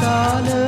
கால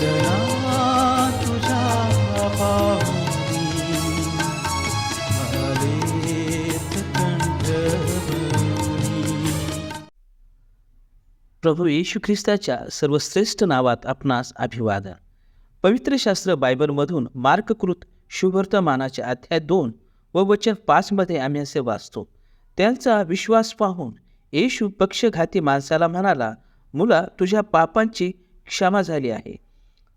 वेदना पाहुनी प्रभू येशू ख्रिस्ताच्या सर्वश्रेष्ठ नावात आपणास अभिवादन. पवित्र शास्त्र बायबलमधून मार्ककृत शुभर्तमानाच्या अध्याय दोन व वचन पाचमध्ये आम्ही असे वाचतो त्यांचा विश्वास पाहून येशू पक्षघाती माणसाला म्हणाला मुला तुझ्या पापांची क्षमा झाली आहे.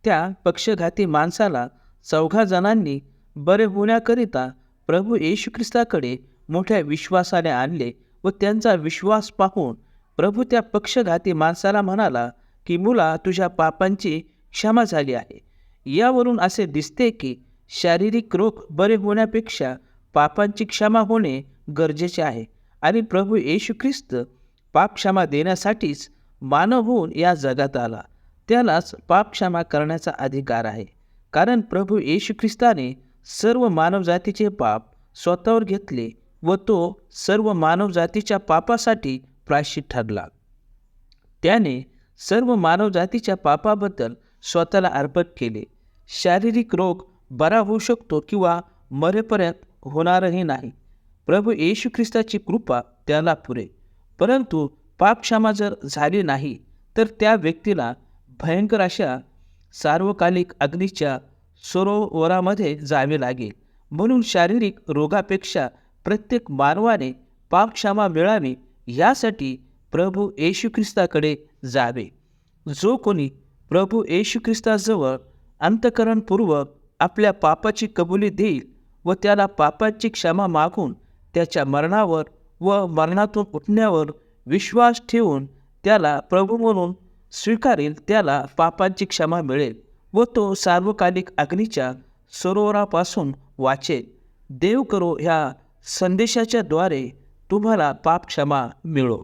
त्या पक्षघाती माणसाला चौघा जणांनी बरे होण्याकरिता प्रभू येशू ख्रिस्ताकडे मोठ्या विश्वासाने आणले व त्यांचा विश्वास पाहून प्रभू त्या पक्षघाती माणसाला म्हणाला की मुला तुझ्या पापांची क्षमा झाली आहे. यावरून असे दिसते की शारीरिक रोग बरे होण्यापेक्षा पापांची क्षमा होणे गरजेचे आहे आणि प्रभू येशू ख्रिस्त पाप क्षमा देण्यासाठीच मानव होऊन या जगात आला. त्यालाच पाप क्षमा करण्याचा अधिकार आहे. कारण प्रभू येशू ख्रिस्ताने सर्व मानवजातीचे पाप स्वतःवर घेतले व तो सर्व मानवजातीच्या पापासाठी प्रायश्चित ठरला. त्याने सर्व मानवजातीच्या पापाबद्दल स्वतःला अर्पण केले. शारीरिक रोग बरा होऊ शकतो किंवा मरेपर्यंत होणारही नाही. प्रभू येशू ख्रिस्ताची कृपा त्याला पुरे. परंतु पापक्षमा जर झाली नाही तर त्या व्यक्तीला भयंकर अशा सार्वकालिक अग्नीच्या सरोवरामध्ये जावे लागेल. म्हणून शारीरिक रोगापेक्षा प्रत्येक मानवाने पापक्षमा मिळावी यासाठी प्रभू येशू ख्रिस्ताकडे जावे. जो कोणी प्रभू येशू ख्रिस्ताजवळ अंतकरणपूर्वक आपल्या पापाची कबुली देईल व त्याला पापाची क्षमा मागून त्याच्या मरणावर व मरणातून उठण्यावर विश्वास ठेवून त्याला प्रभू म्हणून स्वीकारेल त्याला पापांची क्षमा मिळेल व तो सार्वकालिक अग्नीच्या सरोवरापासून वाचेल. देव करो ह्या संदेशाच्या द्वारे तुम्हाला पाप क्षमा मिळो.